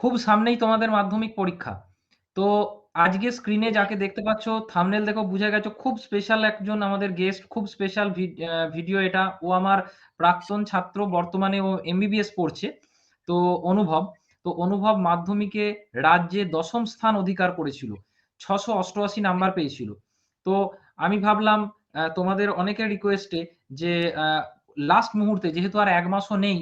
খুব সামনেই তোমাদের মাধ্যমিক পরীক্ষা। তো আজকে স্ক্রিনে যাকে দেখতে পাচ্ছ থামনেল দেখো, বুঝে গেছো, খুব স্পেশাল একজন আমাদের গেস্ট খুব স্পেশাল ভিডিও এটা। ও আমার প্রাক্তন ছাত্র, বর্তমানে ও এমবিবিএস পড়ছে। তো অনুভব তো অনুভব মাধ্যমিকে রাজ্যে দশম স্থান অধিকার করেছিল। ছশো অষ্টআশি নাম্বার পেয়েছিল। তো আমি ভাবলাম তোমাদের অনেকের রিকোয়েস্টে যে লাস্ট মুহূর্তে, যেহেতু আর এক মাসও নেই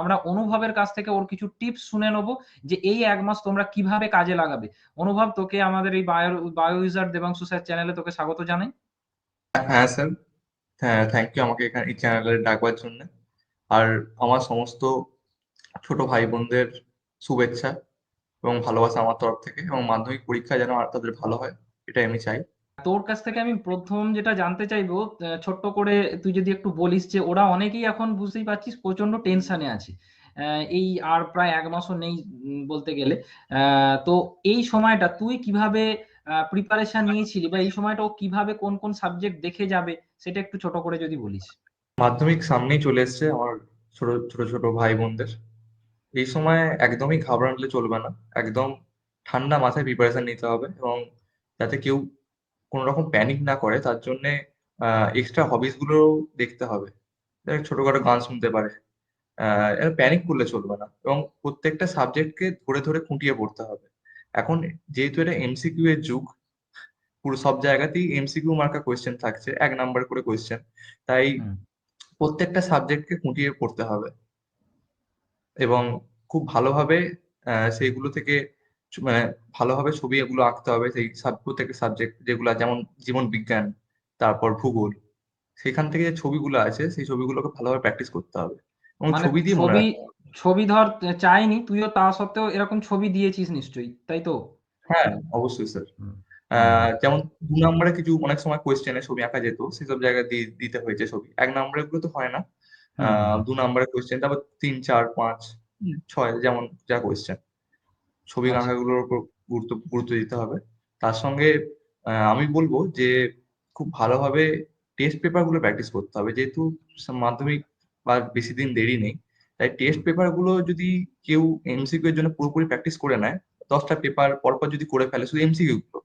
আমরা অনুভবের কাছ থেকে ওর কিছু টিপস শুনে নেব যে এই এক মাস তোমরা কীভাবে কাজে লাগাবে। অনুভব, তোকে আমাদের এই বায়ো বায়ো দেবাংশু স্যার চ্যানেলে তোকে স্বাগত জানাই। হ্যাঁ স্যার হ্যাঁ থ্যাংক ইউ আমাকে এখানে, এই চ্যানেলে ডাকবার জন্য। আর আমার সমস্ত ছোট ভাই বোনদের শুভেচ্ছা এবং ভালোবাসা আমার তরফ থেকে এবং মাধ্যমিক পরীক্ষা যেন আর তাদের ভালো হয়, এটাই আমি চাই। তোর কাছ থেকে আমি প্রথম যেটা জানতে চাইব ছোট্ট করে তুই যদি একটু বলিস যে ওরা অনেকেই এখন বুঝতেই পারছিস প্রচণ্ড টেনশনে আছে। এই আর প্রায় এক মাসও নেই বলতে গেলে। তো এই সময়টা তুই কীভাবে প্রিপারেশন নিয়েছিলি বা এই সময়টা ও কীভাবে কোন কোন সাবজেক্ট দেখে যাবে সেটা একটু ছোট করে যদি বলিস। মাধ্যমিক সামনেই চলে এসছে আমার ছোট ছোট ছোট ভাই বোনদের। এই সময় একদমই ঘাবড়ালে চলবে না। একদম ঠান্ডা মাথায় প্রিপারেশন নিতে হবে এবং যাতে কেউ কোনো রকম প্যানিক না করে তার জন্যে এক্সট্রা হবিসগুলো দেখতে হবে। ছোটখাটো গান শুনতে পারে। প্যানিক করলে চলবে না। এবং প্রত্যেকটা সাবজেক্টকে ধরে ধরে খুঁটিয়ে পড়তে হবে। এখন যেহেতু এটা এমসিকিউ এর যুগ পুরো সব জায়গাতেই এমসিকিউ মার্কা কোয়েশ্চেন থাকছে এক নাম্বার করে কোয়েশ্চেন তাই প্রত্যেকটা সাবজেক্টকে খুঁটিয়ে পড়তে হবে। এবং খুব ভালোভাবে সেইগুলো থেকে মানে ভালোভাবে ছবি এগুলো আঁকতে হবে সেই প্রত্যেকটা সাবজেক্ট যেগুলো যেমন জীবন বিজ্ঞান তারপর ভূগোল সেখান থেকে যে ছবিগুলো আছে সেই ছবিগুলোকে ভালোভাবে প্র্যাকটিস করতে হবে। এবং মানে ছবি দিয়ে ছবি ছবি ধর চাইনি তুইও তা সত্ত্বেও এরকম ছবি দিয়েছিস নিশ্চয়ই তাই তো? হ্যাঁ অবশ্যই স্যার যেমন দু নম্বরে কিছু অনেক সময় কোয়েশ্চেনে ছবি আঁকা যেত সেসব জায়গায় দিতে হয়েছে ছবি। এক নম্বরে গুলো তো হয় না। দু নম্বরের কোয়েশ্চেন তারপর তিন চার পাঁচ ছয় যেমন যা কোয়েশ্চেন ছবি আচ্ছা। আঁকাগুলোর উপর গুরুত্ব গুরুত্ব দিতে হবে। তার সঙ্গে আমি বলব যে খুব ভালোভাবে টেস্ট পেপারগুলো প্র্যাকটিস করতে হবে। যেহেতু মাধ্যমিক বা বেশি দিন দেরি নেই তাই টেস্ট পেপারগুলো যদি কেউ এমসিকিউ এর জন্য পুরোপুরি প্র্যাকটিস করে নেয় দশটা পেপার পরপর যদি করে ফেলে শুধু এমসিকিউ গুলো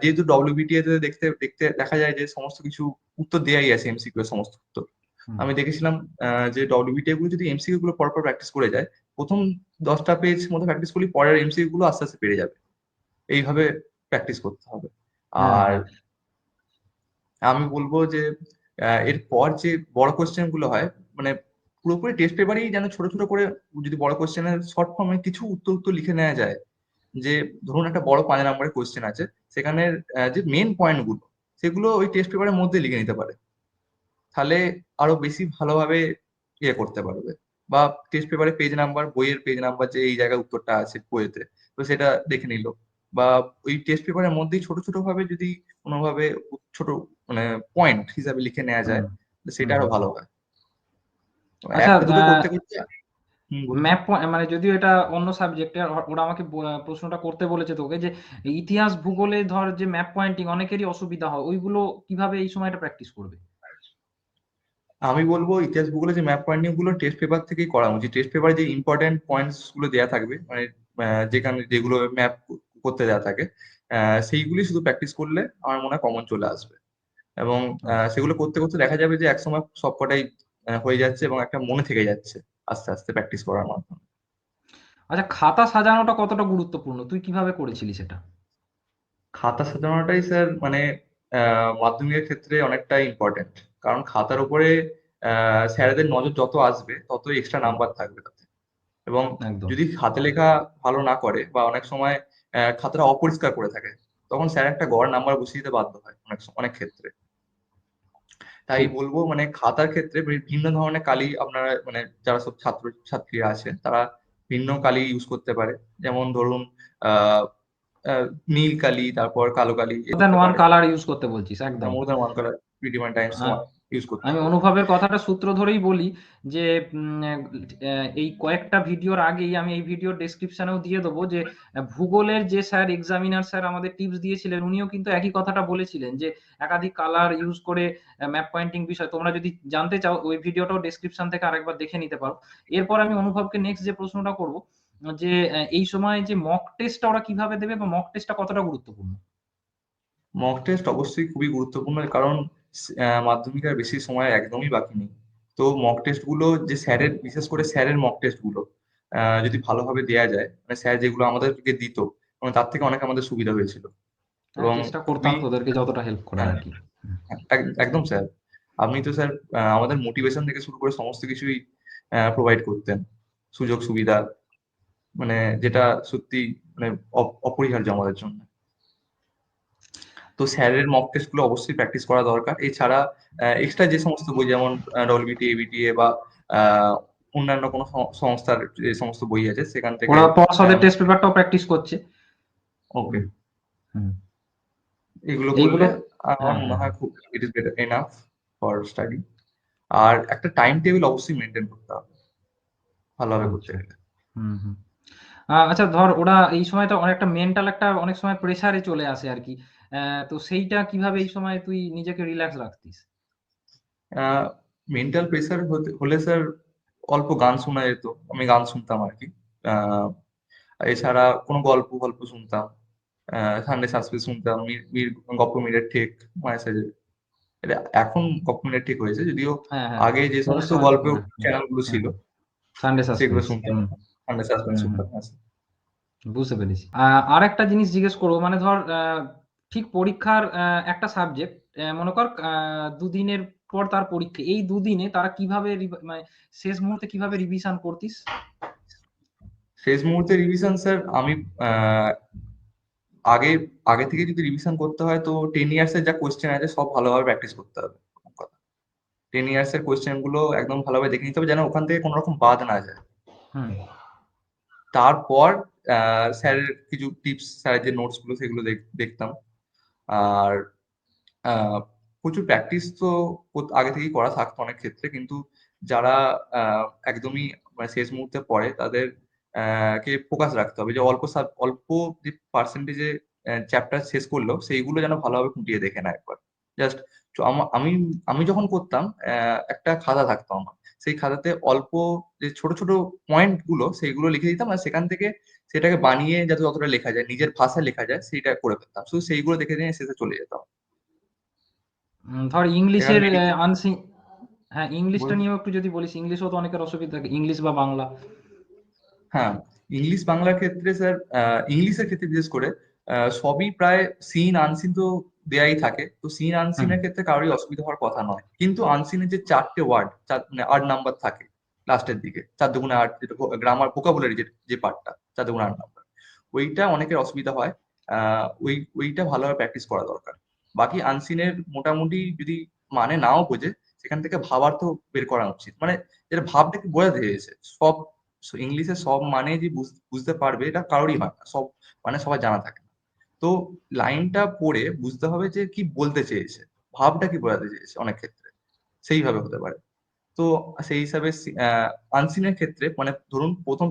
যেহেতু ডব্লিউবিটিএ তে দেখতে দেখতে দেখা যায় যে সমস্ত কিছু উত্তর দেয়াই আছে এমসিকিউ এর সমস্ত উত্তর। আমি দেখেছিলাম যে ডব্লিউবিটিএ গুলো যদি এমসিকিউ গুলো পরপর প্র্যাকটিস করে যায় প্রথম দশটা পেজ মতো প্র্যাকটিস করলে পরের এমসিকিউ গুলো আস্তে আস্তে পেরে যাবে। এইভাবে প্র্যাকটিস করতে হবে। আর আমি বলব যে এরপর যে বড় কোয়েশ্চেনগুলো হয় মানে পুরোপুরি টেস্ট পেপারেই যেন ছোট ছোট করে যদি বড় কোয়েশ্চেনের শর্ট ফর্মে কিছু উত্তর উত্তর লিখে নেওয়া যায় যে ধরুন একটা বড় পাঁচ নম্বরের কোয়েশ্চেন আছে সেখানে যে মেন পয়েন্টগুলো সেগুলো ওই টেস্ট পেপারের মধ্যে লিখে নিতে পারে। তাহলে আরও বেশি ভালোভাবে ইয়ে করতে পারবে। বা টেস্ট পেপারে পেজ নাম্বার বইয়ের পেজ নাম্বার যে এই জায়গায় উত্তরটা আছে বইয়েতে তো সেটা দেখে নিল। বা ওই টেস্ট পেপারের মধ্যেই ছোট ছোট ভাবে যদি কোনোভাবে ছোট মানে পয়েন্ট হিসাবে লিখে নেওয়া যায় সেটা আরও ভালো হয়। আচ্ছা ম্যাপ মানে যদিও এটা অন্য সাবজেক্টে ওরা আমাকে প্রশ্নটা করতে বলেছে তোকে যে ইতিহাস ভূগোলে ধর যে ম্যাপ পয়েন্টিং অনেকেরই অসুবিধা হয় ওইগুলো কীভাবে এই সময়টা প্র্যাকটিস করবে? আমি বলব ইতিহাস ভূগোলে যে ম্যাপ পয়েন্টিংগুলো টেস্ট পেপার থেকেই করা উচিত। টেস্ট পেপারে যে ইম্পর্টেন্ট পয়েন্টসগুলো দেওয়া থাকবে মানে যেখানে যেগুলো ম্যাপ করতে দেওয়া থাকে সেইগুলি শুধু প্র্যাকটিস করলে আমার মনে হয় কমন চলে আসবে। এবং সেগুলো করতে করতে দেখা যাবে যে একসময় সবকটাই হয়ে যাচ্ছে এবং একটা মনে থেকে যাচ্ছে আস্তে আস্তে প্র্যাকটিস করার মাধ্যমে। আচ্ছা খাতা সাজানোটা কতটা গুরুত্বপূর্ণ? তুই কীভাবে করেছিলি সেটা খাতা সাজানোটাই স্যার মানে মাধ্যমিকের ক্ষেত্রে অনেকটা ইম্পর্টেন্ট কারণ খাতার উপরে স্যারেদের নজর যত আসবে তত এক্সট্রা নাম্বার থাকবে তাতে। এবং যদি হাতে লেখা ভালো না করে বা অনেক সময় খাতাটা অপরিষ্কার করে থাকে তখন স্যার একটা গড় নাম্বার বসিয়ে দিতে বাধ্য হয় অনেক অনেক ক্ষেত্রে। তাই বলব মানে খাতার ক্ষেত্রে ভিন্ন ধরনের কালি আপনারা মানে যারা সব ছাত্র ছাত্রীরা আছে তারা ভিন্ন কালি ইউজ করতে পারে। যেমন ধরুন আহ নীল কালি তারপর কালো কালি ওয়ান কালার ইউজ করতে বলছিস একদম। মোর ওয়ান কালার ইউজ করতে আমি অনুভবের কথাটা সূত্র ধরেই বলি যে এই কয়েকটা ভিডিওর আগেই আমি এই ভিডিওর ডেসক্রিপশনেও দিয়ে দেবো যে ভূগোলের যে স্যার এক্সামিনার স্যার আমাদের টিপস দিয়েছিলেন উনিও কিন্তু একই কথাটা বলেছিলেন যে একাধিক কালার ইউজ করে ম্যাপ পয়েন্টিং বিষয়। তোমরা যদি জানতে চাও ওই ভিডিওটাও ডেসক্রিপশন থেকে আরেকবার দেখে নিতে পারো। এরপর আমি অনুভবকে নেক্সট যে প্রশ্নটা করব যে এই সময় যে মক টেস্টটা ওরা কীভাবে দেবে বা মক টেস্টটা কতটা গুরুত্বপূর্ণ? মক টেস্ট অবশ্যই খুবই গুরুত্বপূর্ণ কারণ আহ, মাধ্যমিক আর বেশি সময় একদমই বাকি নেই। তো মক টেস্টগুলো যে স্যারের বিশেষ করে স্যারের মক টেস্টগুলো যদি ভালোভাবে দেওয়া যায় মানে স্যার যেগুলো আমাদেরকে দিত মানে তার থেকে অনেক আমাদের সুবিধা হয়েছিল। হ্যাঁ, এবং করতাম তোদেরকে যতটা হেল্প করার আর কি এক- একদম স্যার। আপনি তো স্যার আমাদের মোটিভেশন থেকে শুরু করে সমস্ত কিছুই প্রোভাইড করতেন। সুযোগ সুবিধা মানে যেটা সত্যি মানে অপ- অপরিহার্য আমাদের জন্য। তো স্যারের মক টেস্টগুলো অবশ্যই প্র্যাকটিস করা দরকার। এছাড়া এক্সট্রা যে সমস্ত বই যেমন ডলবিটি এবিটিএ বা আহ, অন্যান্য কোনো সংস্থার যে সমস্ত বই আছে সেখান থেকে ওরা পর্ষদের টেস্ট পেপারটাও প্র্যাকটিস করছে। ওকে হুম। এগুলো করলে আমার হ্যাঁ, মনে হ্যাঁ। খুব it is better enough for study আর একটা টাইম টেবিল অবশ্যই মেনটেন করতে হবে। ভালোভাবে করতে আচ্ছা। গেলে। হুম হুম। আচ্ছা ধর ওরা এই সময়টা অনেকটা মেন্টাল একটা অনেক সময় প্রেসারে চলে আসে আর কি। তো সেইটা কীভাবে এই সময় তুই নিজেকে রিল্যাক্স রাখতিস? মেন্টাল প্রেসার হলে স্যার অল্প গান শোনা যেত আমি গান শুনতাম আর কি। এছাড়া কোনো গল্প গল্প শুনতাম সানডে সাসপেন্স শুনতাম গপ্প মীরের ঠেক মাঝে সাঝে এটা এখন গপ্প মীরের ঠিক হয়েছে যদিও হ্যাঁ হ্যাঁ আগে যে সমস্ত গল্প হ্যাঁ, হ্যাঁ, চ্যানেলগুলো ছিল সানডে সেগুলো শুনতাম সানডে সাসপেন্স শুনতাম। বুঝতে পেরেছি। আর একটা জিনিস জিজ্ঞেস করব মানে ধর ঠিক পরীক্ষার একটা সাবজেক্ট মনে কর দুদিনের পর তার পরীক্ষা এই দুদিনে তারা কীভাবে মানে শেষ মুহূর্তে কীভাবে রিভিশন করতিস? শেষ মুহূর্তে রিভিশন স্যার আমি আগে আগে থেকে যদি রিভিশন করতে হয় তো টেন ইয়ার্স এর যা কোয়েশ্চেন আছে সব ভালোভাবে প্র্যাকটিস করতে হবে টেন ইয়ার্স এর কোয়েশ্চেনগুলো একদম ভালোভাবে দেখে নিতে হবে যেন ওখান থেকে কোনো রকম বাদ না যায়। হুম। তারপর স্যারের কিছু টিপস স্যারের যে নোটসগুলো সেগুলো দেখ- দেখতাম। আর প্রচুর প্র্যাকটিস তো আগে থেকেই করা থাকতো অনেক ক্ষেত্রে। কিন্তু যারা একদমই মানে শেষ মুহূর্তে পড়ে, তাদের কে ফোকাস রাখতে হবে। যে অল্প অল্প যে পার্সেন্টেজে চ্যাপ্টার শেষ করল, সেইগুলো যেন ভালোভাবে খুঁটিয়ে দেখে না একবার। জাস্ট আমি আমি যখন করতাম একটা খাতা থাকতো আমার। সেই খাতাতে অল্প যে ছোট ছোট পয়েন্টগুলো সেইগুলো লিখে দিতাম আর সেখান থেকে সেটাকে বানিয়ে যাতে যতটা লেখা যায় নিজের ভাষায় লেখা যায় সেইটা করে ফেলতাম। শুধু সেইগুলো দেখে নিয়ে শেষে চলে যেতাম। ধর ইংলিশের আনসিং হ্যাঁ ইংলিশটা নিয়েও একটু যদি বলিস ইংলিশও তো অনেকের অসুবিধা থাকে ইংলিশ বা বাংলা। হ্যাঁ ইংলিশ বাংলার ক্ষেত্রে স্যার ইংলিশের ক্ষেত্রে বিশেষ করে সবই প্রায় সিন আনসিন তো দেয়াই থাকে। তো সিন আনসিনের ক্ষেত্রে কারোরই অসুবিধা হওয়ার কথা নয়। কিন্তু আনসিনের যে চারটে ওয়ার্ড মানে আট নাম্বার থাকে লাস্টের দিকে চার দুগুণে আট যেটা গ্রামার ভোকাবুলারি যে যে পার্টটা চার দুগুণে আট নাম্বার ওইটা অনেকের অসুবিধা হয় আহ, ওই ওইটা ভালোভাবে প্র্যাকটিস করা দরকার। বাকি আনসিনের মোটামুটি যদি মানে নাও বোঝে সেখান থেকে ভাবার তো বের করা উচিত। মানে যেটা ভাবটাকে বোঝাতে চেয়েছে সব ইংলিশে সব মানে যে বুঝ- বুঝতে পারবে এটা কারোরই হয় না। সব মানে সবাই জানা থাকে। তো লাইনটা পড়ে বুঝতে হবে যে কি বলতে চেয়েছে, ভাবটা কি বোঝাতে চেয়েছে অনেক ক্ষেত্রে। সেইভাবে হতে পারে। তো সেই হিসাবে আনসিনের ক্ষেত্রে মানে ধরুন প্রথম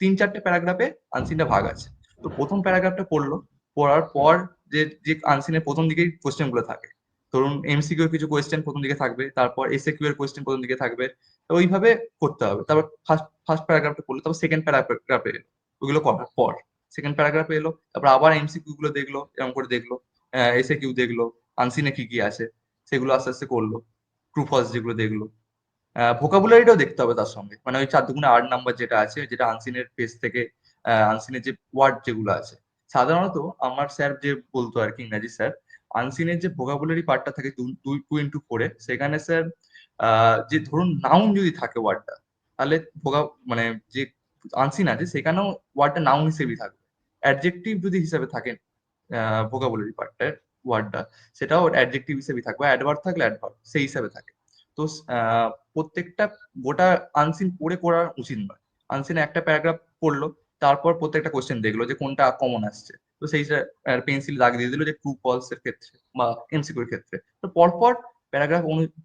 তিন চারটে প্যারাগ্রাফে আনসিনটা ভাগ আছে। তো প্রথম প্যারাগ্রাফটা পড়ল, পড়ার পর যে যে আনসিনের প্রথম দিকেই কোয়েশ্চেনগুলো থাকে। ধরুন এমসিকিউ কিছু কোয়েশ্চেন প্রথম দিকে থাকবে, তারপর এসএকিউ এর কোয়েশ্চেন প্রথম দিকে থাকবে। তো ওইভাবে করতে হবে। তারপর ফার্স্ট ফার্স্ট প্যারাগ্রাফটা পড়ল, তারপর সেকেন্ড প্যারাগ্রাফে ওইগুলো করার পর। সেকেন্ড প্যারাগ্রাফে এলো, তারপর আবার এমসিকিউ গুলো দেখল, এরকম করে দেখল এসে কিউ দেখল আনসিনে কি কি আছে, সেগুলো আস্তে আস্তে করল ট্রু যেগুলো দেখল। ভোকাবুলারিটাও দেখতে হবে তার সঙ্গে। মানে ওই চার দুগুণে আট নাম্বার যেটা আছে, যেটা আনসিনের পেজ থেকে আনসিনের যে ওয়ার্ড যেগুলো আছে। সাধারণত আমার স্যার যে বলতো আর কি, ইংরাজি স্যার আনসিনের যে ভোকাবুলারি পার্টটা থাকে দুই টু ইন্টু ফোরে সেখানে স্যার যে ধরুন নাউন যদি থাকে ওয়ার্ডটা তাহলে ভোগা মানে যে আনসিন আছে, সেখানেও ওয়ার্ডটা নাউন হিসেবেই থাকবে। অ্যাডজেক্টিভ যদি হিসাবে থাকে ভোকাবুলারি পার্টটা ওয়ার্ডটা সেটাও অ্যাডজেক্টিভ হিসেবেই থাকবে। অ্যাডভার্ব থাকলে অ্যাডভার্ব সেই হিসাবে থাকে। তো প্রত্যেকটা গোটা আনসিন পড়ে করা উচিত নয়। আনসিনে একটা প্যারাগ্রাফ পড়ল, তারপর প্রত্যেকটা কোশ্চেন দেখল যে কোনটা কমন আসছে। তো সেই পেন্সিল দাগ দিয়ে দিল যে ট্রু ফলস এর ক্ষেত্রে বা এমসিকিউর ক্ষেত্রে। তো পরপর প্যারাগ্রাফ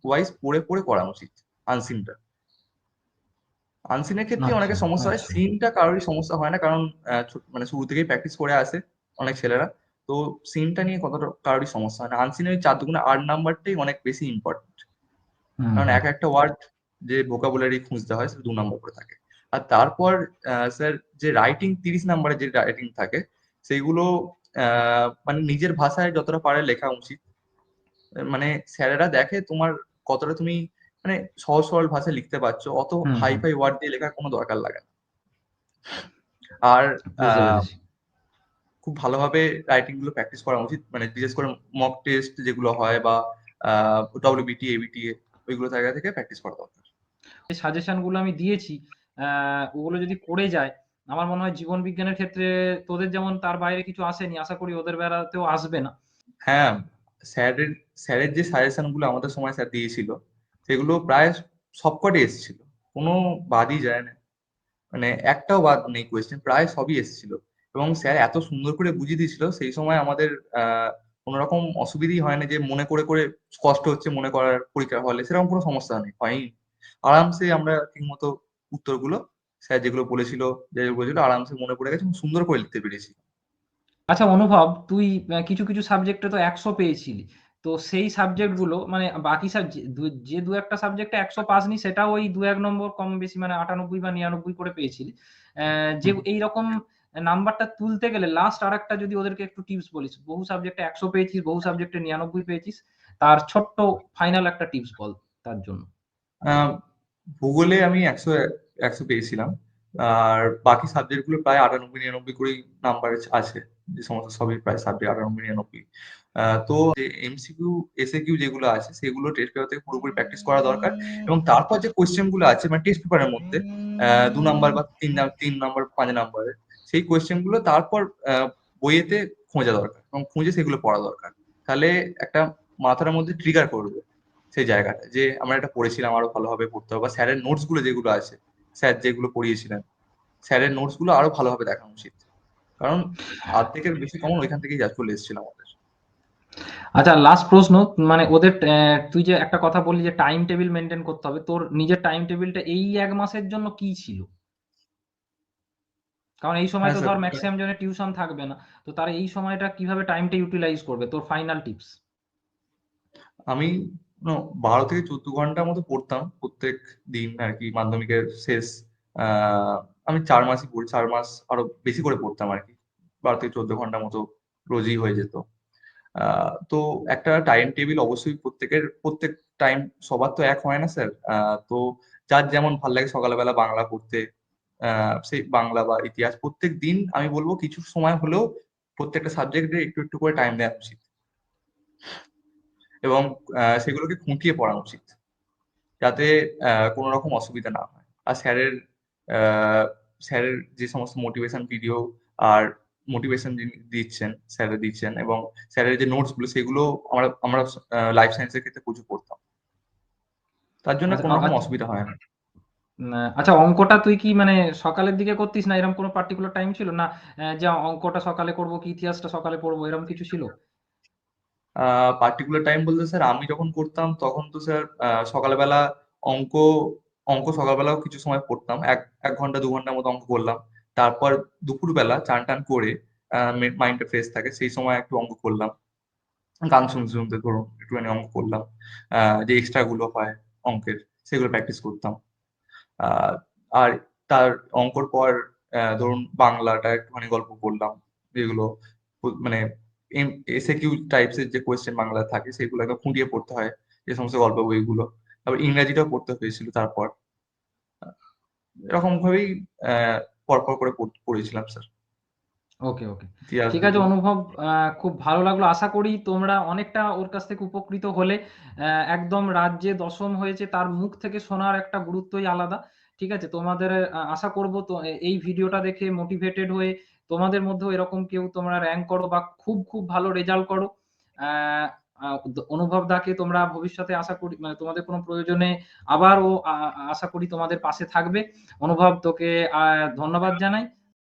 ওয়াইজ পড়ে পড়ে করা উচিত আনসিনটা আনসিনের ক্ষেত্রে আচ্ছা, অনেকের সমস্যা হয়। আচ্ছা। সিনটা কারোরই সমস্যা হয় না কারণ মানে শুরু থেকেই প্র্যাকটিস করে আসে অনেক ছেলেরা। তো সিনটা নিয়ে কতটা কারোরই সমস্যা হয় না। আনসিনের ওই চার দুগুণে আট নাম্বারটাই অনেক বেশি ইম্পর্টেন্ট কারণ এক একটা ওয়ার্ড যে ভোকাবুলারি খুঁজতে হয় দু নম্বর করে থাকে। আর তারপর স্যার যে রাইটিং তিরিশ নাম্বারের যে রাইটিং থাকে সেইগুলো আহ, মানে নিজের ভাষায় যতটা পারে লেখা উচিত। মানে স্যারেরা দেখে তোমার কতটা তুমি মানে সহজ সরল ভাষায় লিখতে পারছ অত। হাই ফাই ওয়ার্ড দিয়ে লেখার কোনো দরকার লাগে না। আর খুব ভালোভাবে রাইটিংগুলো প্র্যাকটিস করা উচিত মানে বিশেষ করে মক টেস্ট যেগুলো হয় বা ডব্লিউবিটি এবিটি ওইগুলো জায়গা থেকে প্র্যাকটিস করা দরকার। সাজেশনগুলো আমি দিয়েছি আহ, ওগুলো যদি করে যায় আমার মনে হয় জীবন বিজ্ঞানের ক্ষেত্রে তোদের যেমন তার বাইরে কিছু আসেনি আশা করি ওদের বেড়াতেও আসবে না। হ্যাঁ স্যারের স্যারের যে সাজেশনগুলো আমাদের সময় স্যার দিয়েছিল সেগুলো প্রায় সবকটাই এসেছিল। কোনো বাদই যায় না। মানে একটাও বাদ নেই কোয়েশ্চেন প্রায় সবই এসেছিল। এবং স্যার এত সুন্দর করে বুঝিয়ে দিয়েছিল, সেই সময় আমাদের, আহ, কোনো রকম অসুবিধাই হয় না যে মনে করে করে কষ্ট হচ্ছে মনে করার পরীক্ষা হলে সেরকম কোনো সমস্যা নেই হয়নি আরামসে আমরা ঠিকমতো উত্তরগুলো স্যার যেগুলো বলেছিল যেগুলো বলেছিল, আরামসে মনে পড়ে গেছে সুন্দর করে লিখতে পেরেছি। আচ্ছা অনুভব, তুই কিছু কিছু সাবজেক্টে তো একশো পেয়েছিলি। তো সেই সাবজেক্টগুলো মানে বাকি সব যে দু- একটা সাবজেক্টে একশো পাস পাসনি সেটাও ওই দু এক নম্বর কম বেশি মানে আটানব্বই বা নিরানব্বই করে পেয়েছিলি যে। এইরকম নাম্বারটা তুলতে গেলে লাস্ট আর একটা যদি ওদেরকে একটু টিপস বলিস বহু সাবজেক্টে একশো পেয়েছিস বহু সাবজেক্টে নিরানব্বই পেয়েছিস তার ছোট্ট ফাইনাল একটা টিপস বল তার জন্য। ভূগোলে আমি একশো একশো পেয়েছিলাম। আর বাকি সাবজেক্টগুলো প্রায় আটানব্বই নিরানব্বই করেই নাম্বার আছে যে সমস্ত সবই প্রায় সাবজেক্ট আটানব্বই নিরানব্বই। তো এমসিকিউ এসএকিউ যেগুলো আছে, সেগুলো টেস্ট পেপার থেকে পুরোপুরি প্র্যাকটিস করা দরকার। এবং তারপর যে কোয়েশ্চেনগুলো আছে মানে টেস্ট পেপারের মধ্যে দু নাম্বার বা তিন তিন নাম্বার পাঁচ নাম্বারের সেই কোয়েশ্চেনগুলো তারপর বইয়েতে খোঁজা দরকার এবং খুঁজে সেগুলো পড়া দরকার। তাহলে একটা মাথার মধ্যে ট্রিগার করবে সেই জায়গাটা যে, আমরা এটা পড়েছিলাম, আরও ভালোভাবে পড়তে হবে। বা স্যারের নোটসগুলো যেগুলো আছে, স্যার যেগুলো পড়িয়েছিলেন, স্যারের নোটসগুলো আরও ভালোভাবে দেখা উচিত। কারণ অর্ধেকের বেশি কমন ওইখান থেকেই যা চলে এসেছিল আমাদের। আচ্ছা লাস্ট প্রশ্ন মানে ওদের তুই যে একটা কথা বললি যে টাইম টেবিল মেনটেন করতে হবে তোর নিজের টাইম টেবিলটা এই এক মাসের জন্য কি ছিল? কারণ এই সময় হ্যাঁ তো ধর ম্যাক্সিমাম জনের টিউশন থাকবে না তো তারা এই সময়টা কীভাবে টাইমটা ইউটিলাইজ করবে? তোর ফাইনাল টিপস আমি বারো থেকে চোদ্দ ঘণ্টার মতো পড়তাম প্রত্যেক দিন আর কি মাধ্যমিকের শেষ আহ আমি চার মাসই পড়ি চার মাস আরও বেশি করে পড়তাম আর কি বারো থেকে চোদ্দ ঘণ্টার মতো রোজই হয়ে যেত। তো একটা টাইম টেবিল অবশ্যই প্রত্যেকের, প্রত্যেক টাইম সবার তো এক হয় না স্যার তো যার যেমন ভালো লাগে সকালবেলা বাংলা পড়তে সেই বাংলা বা ইতিহাস প্রত্যেক দিন আমি বলব কিছু সময় হলেও প্রত্যেকটা সাবজেক্টে একটু একটু করে টাইম দেওয়া উচিত। এবং সেগুলোকে খুঁটিয়ে পড়া উচিত। যাতে কোনো রকম অসুবিধা না হয়। আর স্যারের স্যারের যে সমস্ত মোটিভেশন ভিডিও আর মোটিভেশন দিচ্ছেন স্যারের দিচ্ছেন এবং স্যারের যে নোটসগুলো সেগুলো আমরা আমরা লাইফ সায়েন্সের ক্ষেত্রে প্রচুর পড়তাম। তার জন্য আচ্ছা, কোনো রকম আচ্ছা। অসুবিধা হয় না। আচ্ছা অঙ্কটা তুই কি মানে সকালের দিকে করতিস না? এরকম কোনো পার্টিকুলার টাইম ছিল? না যে অঙ্কটা সকালে করব কি ইতিহাসটা সকালে পড়ব এরকম কিছু ছিল? পার্টিকুলার টাইম বলতে স্যার আমি যখন করতাম তখন তো স্যার সকালবেলা অঙ্ক অঙ্ক সকালবেলাও কিছু সময় পড়তাম। এক এক ঘণ্টা দু ঘণ্টার মতো অঙ্ক করলাম। তারপর দুপুরবেলা চান টান করে মাইন্ডটা ফ্রেশ থাকে, সেই সময় একটু অঙ্ক করলাম। গান শুনতে শুনতে ধরুন একটুখানি অঙ্ক করলাম যে এক্সট্রা গুলো হয় অঙ্কের, সেগুলো প্র্যাকটিস করতাম। আর তার অঙ্কর পর ধরুন বাংলাটা একটুখানি গল্প করলাম যেগুলো মানে এসএ কিউ টাইপস এর যে কোয়েশ্চেন বাংলা থাকে, সেগুলো একদম খুঁটিয়ে পড়তে হয়, যে সমস্ত গল্প বইগুলো। তারপর ইংরাজিটাও পড়তে হয়েছিল তারপর। এরকম ভাবেই পরপর করে পড়েছিলাম স্যার। ওকে ওকে। ঠিক আছে অনুভব খুব ভালো লাগল। আশা করি তোমরা অনেকটা ওর কাছ থেকে উপকৃত হলে একদম রাজ্যে দশম হয়েছে তার মুখ থেকে শোনার একটা গুরুত্বই আলাদা। ঠিক আছে তোমাদের আশা করব তো এই ভিডিওটা দেখে মোটিভেটেড হয়ে তোমাদের মধ্যেও এরকম কেউ তোমরা র্যাঙ্ক করো বা খুব খুব ভালো রেজাল্ট করো। অনুভব দাকে তোমরা ভবিষ্যতে আশা করি মানে তোমাদের কোনো প্রয়োজনে আবার ও আশা করি তোমাদের পাশে থাকবে। অনুভব তোকে ধন্যবাদ জানাই।